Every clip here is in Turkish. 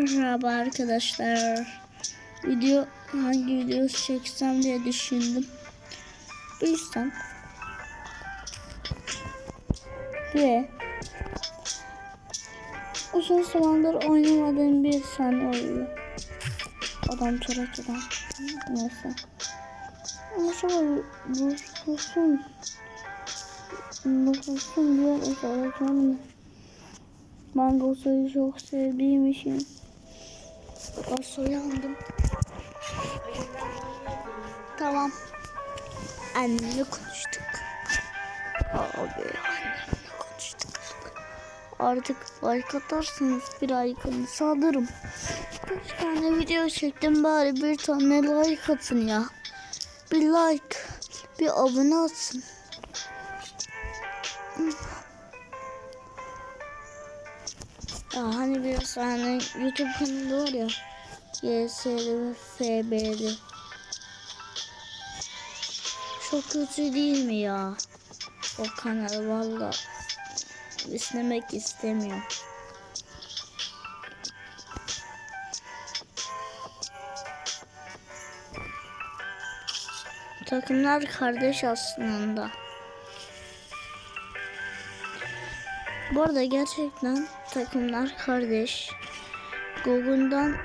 Merhaba arkadaşlar. Video hangi video çeksem diye düşündüm. Bu yüzden ve uzun zamandır oynamadığım bir sahne oluyor. Adam çorak adam. Neyse. Nasıl dursun? Dursun diye alacağım. Ben Gosa'yı çok sevdiğim için Gosa uyandım. Tamam. Annemle konuştuk. Abi annemle konuştuk. Artık like atarsanız bir like'ını sağlarım. Kaç tane video çektim bari bir tane like atın ya. Bir like, bir abone atsın. Ya hani bir tane YouTube kanalı var ya. YS'li ve. Çok kötü değil mi ya? O kanalı valla. İzlemek istemiyorum. Takımlar kardeş aslında. Bu arada gerçekten takımlar kardeş. Google'dan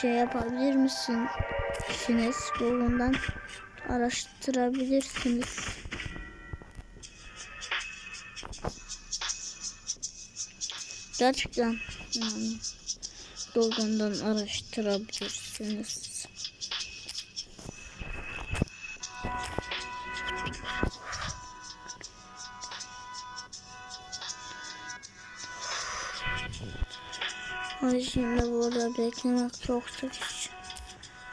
şey yapabilir misin? Siniz Google'dan araştırabilirsiniz. Gerçekten yani Google'dan araştırabilirsiniz. Ay şimdi burada beklemek çok sıkıcı.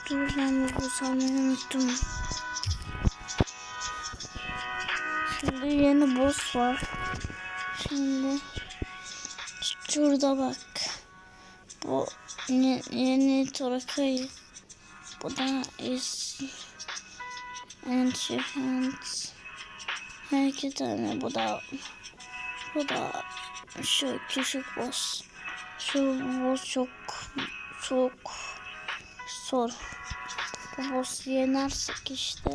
Dur ben bu sanmayı unuttum. Şimdi yeni boss var. Şimdi şurada bak. Bu yeni, yeni Toraka'yı. Bu da is Enchant. Her iki tane bu da bu da şu küçük boss. Şu boss çok çok zor. Bu boss'u yenersek işte.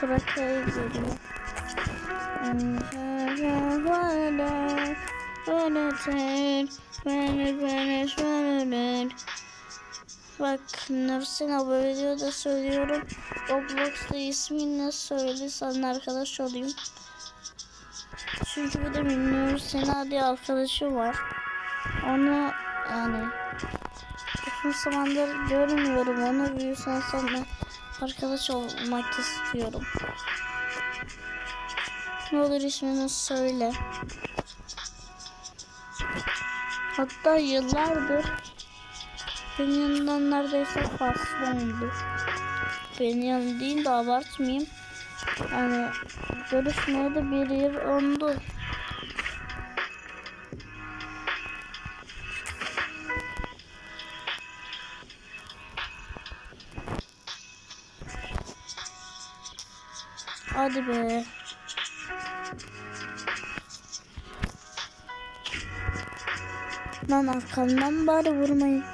Trakya geliyor. Bak Nursen bu videoda söylüyorum. Roblox'ta ismini söyle sana arkadaş olayım. Çünkü bir de bilmiyorum Sena diye arkadaşı var. Onu yani uzun zamandır görmüyorum onu büyüsen sonra arkadaş olmak istiyorum. Ne olur ismini söyle. Hatta yıllardır benim yanımdan neredeyse fazla oldu. Benim yanım değil de abartmayayım. Yani görüşmeye de bir yıl oldu. Hadi be. Lan arkamdan bari vurmayın.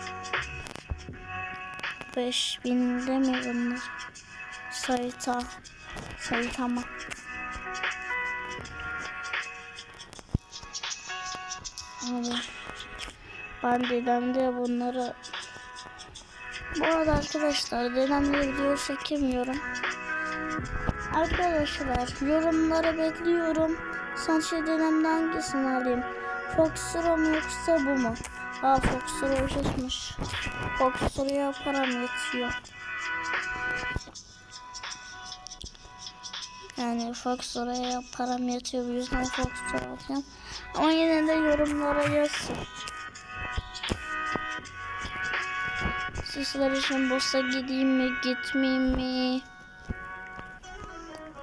5000 mi bunlar? Sayıtama. Abi. Ben dedemde bunları bu arada arkadaşlar dedemle video çekemiyorum. Arkadaşlar yorumlara bekliyorum. Sanchi dedemde hangisini alayım? Foxura mı yoksa bu mu? Aa Foxura ucuzmuş. Foxura'ya param yetiyor. Yani Foxura'ya param yetiyor. Bu yüzden Foxura alacağım. Ama yine de yorumlara yazın. Sizler için boss'a gideyim mi gitmeyeyim mi?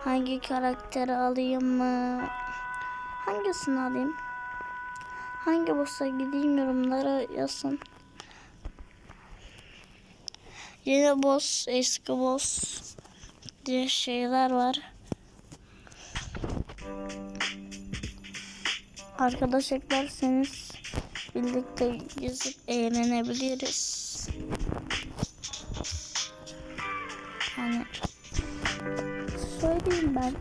Hangi karakteri alayım mı? Hangisini alayım? Hangi boss'a gideyim yorumlara yazın. Yeni boss, eski boss diye şeyler var. Arkadaş eklerseniz birlikte gezip eğlenebiliriz. Hani söyleyeyim ben.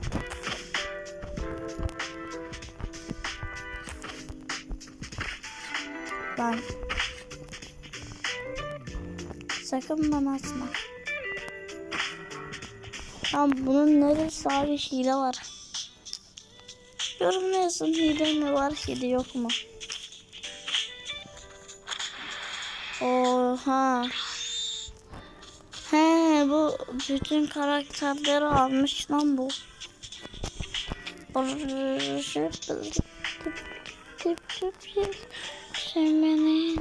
Ben sakın bana atma. Lan bunun neresi abi hile var. Yorumda yazın hile mi var hile yok mu? Oha. He bu bütün karakterleri almış lan bu. Semenin.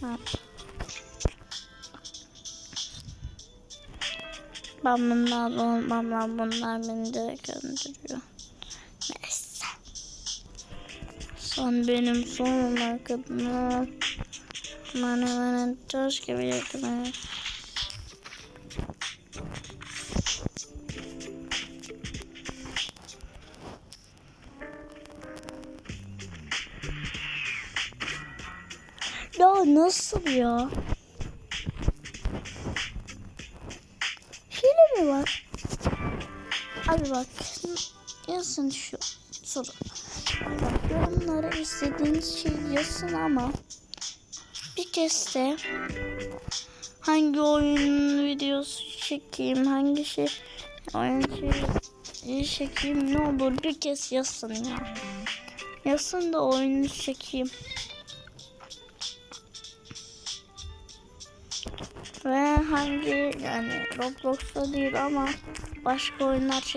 Ha. Ben bunlardan olmam lan bunlar beni direkt öldürüyor. Neyse. Sen benim sonuna kadar bana bana taş gibi yakın. Ya nasıl ya? Bak yazın şu soru. Bak yorumlara istediğiniz şey yazın ama bir kez de hangi oyun videosu çekeyim, hangi şey oyun şeyi çekeyim ne olur bir kez yazın ya. Yazın da oyunu çekeyim. Ve hangi yani Roblox'ta değil ama başka oyunlar